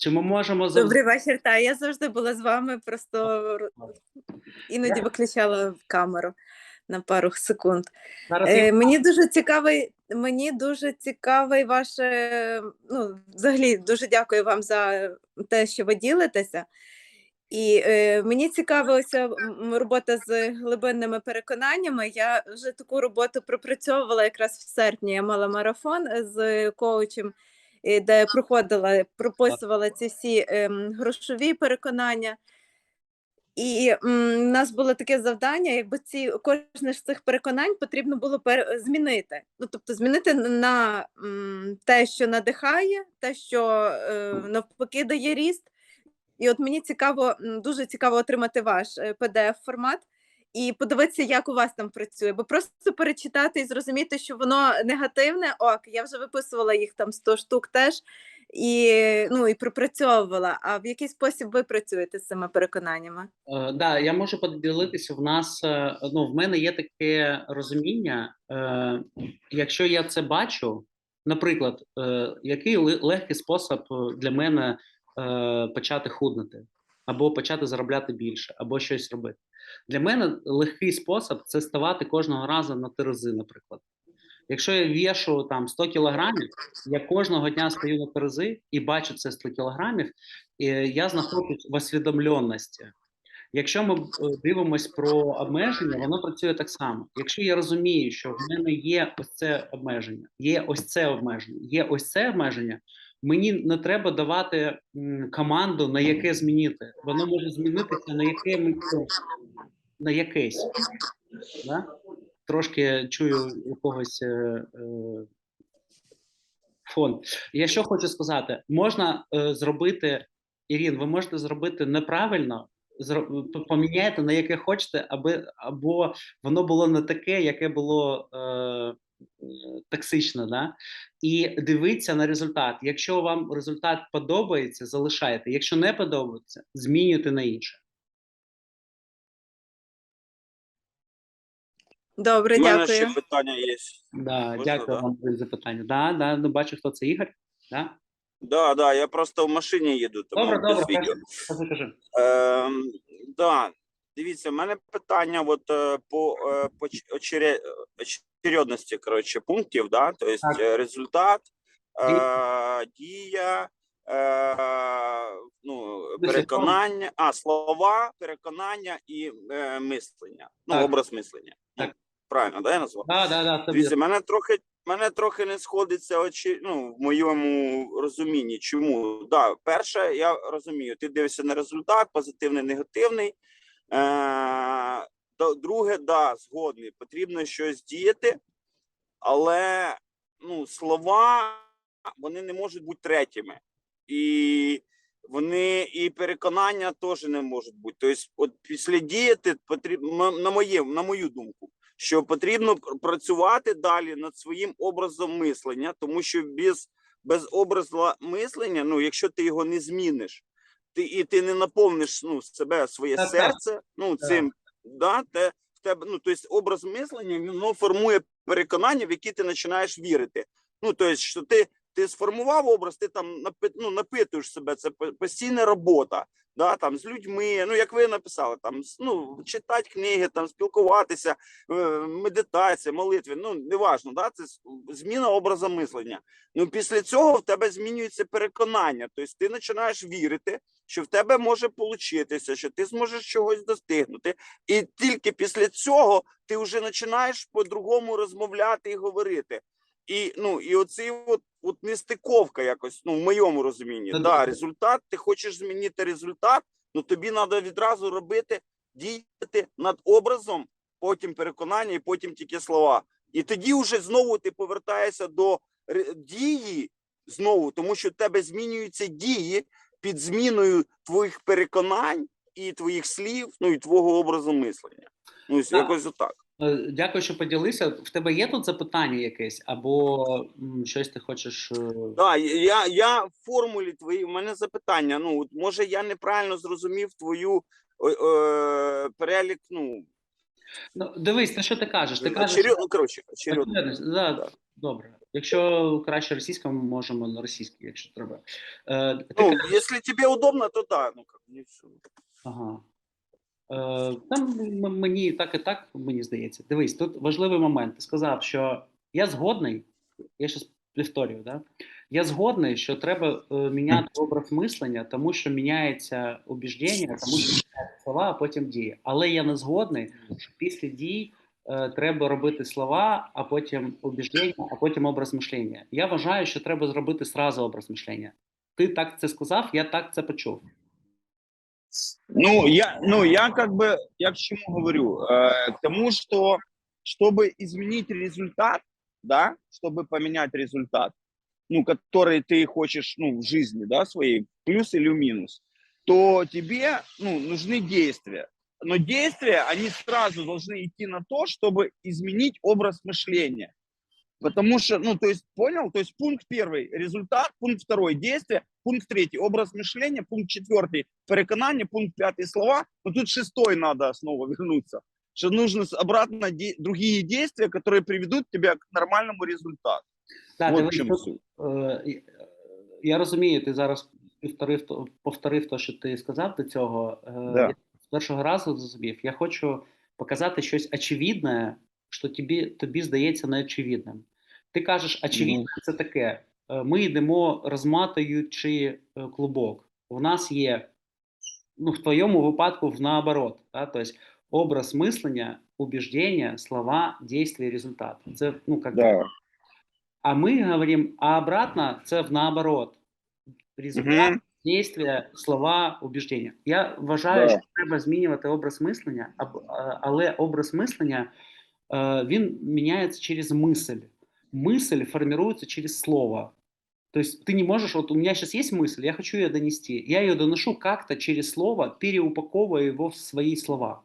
Чи ми можемо завжди Добрий вечір. Та я завжди була з вами, просто іноді виключала камеру на пару секунд. зараз? Е, я- мені дуже цікавий, мені дуже цікавий ваше. Ну, взагалі, дуже дякую вам за те, що ви ділитеся. І е, мені цікава ось робота з глибинними переконаннями. Я вже таку роботу пропрацьовувала якраз в серпні. Я мала марафон з коучем, е, де проходила, прописувала ці всі ем, грошові переконання. І м, у нас було таке завдання, якби ці кожне з цих переконань потрібно було пер, змінити. Ну тобто змінити на м, те, що надихає, те, що е, навпаки дає ріст. І от мені цікаво, дуже цікаво отримати ваш pdf формат і подивитися, як у вас там працює. Бо просто перечитати і зрозуміти, що воно негативне. Ок, я вже виписувала їх там 100 штук теж і ну і пропрацьовувала. А в який спосіб ви працюєте з цими переконаннями? Е, да, я можу поділитися. В нас е, ну в мене є таке розуміння. Е, якщо я це бачу, наприклад, е, який легкий спосіб е, для мене е, почати худнути, або почати заробляти більше, або щось робити. Для мене легкий спосіб це ставати кожного разу на терези, наприклад. Якщо я вішу там 100 кілограмів, я кожного дня стою на терези і бачу це 100 кілограмів, і я знаходжусь в освідомленості. Якщо ми е, дивимось про обмеження, воно працює так само. Якщо я розумію, що в мене є ось це обмеження, є ось це обмеження, є ось це обмеження, мені не треба давати команду на яке змінити. Воно може змінитися на яке ми на якесь. Да? Трошки чую якогось е, е, фон. Я що хочу сказати: можна е, зробити, Ірін, ви можете зробити неправильно, зро, поміняйте на яке хочете, аби або воно було не таке, яке було е, токсичне, да? і дивіться на результат. Якщо вам результат подобається, залишайте. Якщо не подобається, змінюйте на інше. Добре, У мене дякую. ще питання є. Да, Можна, дякую да? вам за запитання. Да, да, ну, бачу, хто це Ігор. Да? Да, да, я просто в машині їду, тому Добре, без добре, відео. кажи, кажи. Ем, да, дивіться, в мене питання от, е, по, е, по ч- очере- очередності коротше, пунктів, да? тобто Так. е, результат, е, дія, е, ну, Десять переконання, а, слова, переконання і е, мислення. Ну, Так. образ мислення. Правильно, да, я назвав? Да, да, да. Дивіться, мене трохи мене трохи не сходиться очі, ну, в моєму розумінні. Чому? Да, перше, я розумію, ти дивишся на результат, позитивний, негативний. Е, друге, да, згодний, потрібно щось діяти, але ну, слова вони не можуть бути третіми. І вони і переконання теж не можуть бути. Тобто, от після діяти потрібно на моє, на мою думку що потрібно працювати далі над своїм образом мислення, тому що без, без образу мислення, ну якщо ти його не зміниш, ти і ти не наповниш ну, себе, своє Так, так. серце, ну цим, да, те, в тебе, ну тобто образ мислення воно формує переконання, в які ти починаєш вірити. Ну тобто, що ти, ти сформував образ, ти там ну, напитуєш себе, це постійна робота да, там, з людьми, ну як ви написали, там ну, читати книги, там, спілкуватися, е, медитація, молитви, ну неважно, да, це зміна образу мислення. Ну, після цього в тебе змінюється переконання. Тобто ти починаєш вірити, що в тебе може получитися, що ти зможеш чогось достигнути. І тільки після цього ти вже починаєш по-другому розмовляти і говорити. І ну і оцей от, от нестиковка якось ну в моєму розумінні. Ну, Да, результат, ти хочеш змінити результат, ну тобі треба відразу робити, діяти над образом, потім переконання, і потім тільки слова. І тоді вже знову ти повертаєшся до дії знову, тому що в тебе змінюються дії під зміною твоїх переконань і твоїх слів, ну і твого образу мислення. Ну, Так. якось отак. Е, Дякую, що поділився. В тебе є тут запитання якесь, або м, щось ти хочеш. е, Да, я, я в формулі твої, в мене запитання. Ну, от, може, я неправильно зрозумів твою е, е, перелік, ну, Ну, дивись, на що ти кажеш? Ти кажеш, очеред, ну, коротше, очередність. Да, Да. добре. Якщо краще російська, ми можемо на російській, якщо треба. Е, ти Ну, кажеш- если тебе удобно, то да. Ну, как. Ага. Е, там мені так і так, мені здається. Дивись, тут важливий момент. Ти сказав, що я згодний, я зараз повторюю, да? я згодний, що треба е, міняти образ мислення, тому що міняється убіждення, тому що міняються слова, а потім дії. Але я не згодний, що після дій е, треба робити слова, а потім убіждення, а потім образ мишлення. Я вважаю, що треба зробити сразу образ мишлення. Ти так це сказав, я так це почув. Ну, я, ну, я как бы, я к чему говорю? Э, к тому, что чтобы изменить результат, да, чтобы поменять результат, ну, который ты хочешь, ну, в жизни, да, своей, плюс или минус, то тебе, ну, нужны действия. Но действия, они сразу должны идти на то, чтобы изменить образ мышления. Потому что, ну, то есть, понял? То есть пункт первый – результат, пункт второй – действие, пункт третий – образ мышления, пункт четвертый – переконание, пункт пятый – слова. Но тут шестой надо снова вернуться. Что нужно с- обратно де- другие действия, которые приведут тебя к нормальному результату. Так, вот в дивись, чем тут, суть. Е, і- е, Я розумію, ти зараз повторив, то- повторив те, що ти сказав до цього. Е, Да. Я з першого разу зрозумів. Я хочу показати щось очевидне, що тобі, тобі здається неочевидним. Ти кажеш, очевидне це таке. е, Ми йдемо розматуючи е, клубок. У нас є, ну, в твоєму випадку, в наоборот. Да? Тобто образ мислення, убіждення, слова, дійствия, результат. Це, ну, как бы Да. а мы говорим, а обратно це в наоборот. Результат, Мгм. действия, слова, убіждення. Я вважаю, Да. що треба змінювати образ мислення, аб- а- але образ мислення е, він міняється через мысль. Мысль формируется через слово. То есть ты не можешь, вот у меня сейчас есть мысль, я хочу ее донести, я ее доношу как-то через слово, переупаковывая его в свои слова.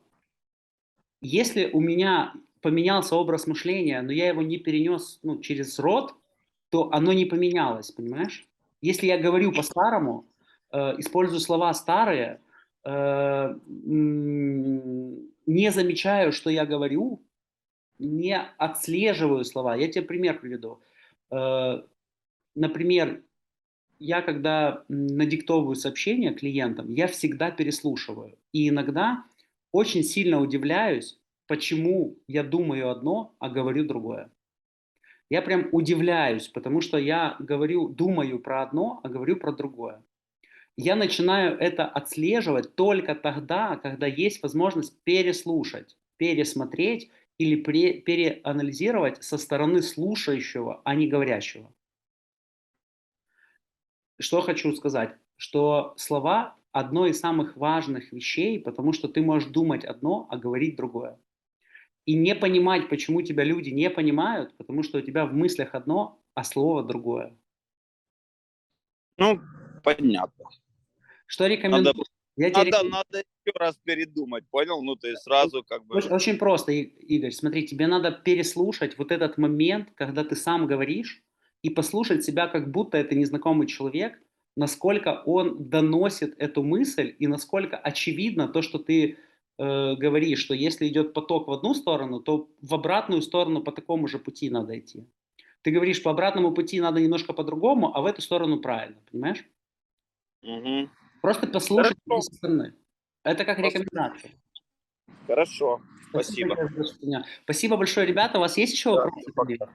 Если у меня поменялся образ мышления, но я его не перенес ну, через рот, то оно не поменялось, понимаешь? Если я говорю по-старому, э, использую слова старые, э, не замечаю, что я говорю, не отслеживаю слова. Я тебе пример приведу. Э, например, я когда надиктовываю сообщение клиентам, я всегда переслушиваю. И иногда очень сильно удивляюсь, почему я думаю одно, а говорю другое. Я прям удивляюсь, потому что я говорю, думаю про одно, а говорю про другое. Я начинаю это отслеживать только тогда, когда есть возможность переслушать, пересмотреть или пре- переанализировать со стороны слушающего, а не говорящего. Что хочу сказать, что слова одно из самых важных вещей, потому что ты можешь думать одно, а говорить другое. И не понимать, почему тебя люди не понимают, потому что у тебя в мыслях одно, а слово другое. Ну, понятно. Что рекомендую? Надо, Я тебе надо, реком- надо еще раз передумать, понял? Ну, то есть сразу как бы... Очень, очень просто, Игорь. Смотри, тебе надо переслушать вот этот момент, когда ты сам говоришь, и послушать себя, как будто это незнакомый человек, насколько он доносит эту мысль и насколько очевидно то, что ты э, говоришь, что если идет поток в одну сторону, то в обратную сторону по такому же пути надо идти. Ты говоришь, по обратному пути надо немножко по-другому, а в эту сторону правильно, понимаешь? Мгм. Просто послушать Хорошо. со стороны. Это как Просто- рекомендация. Хорошо, спасибо. большое, Спасибо большое, ребята. У вас есть еще Да, вопросы? пока.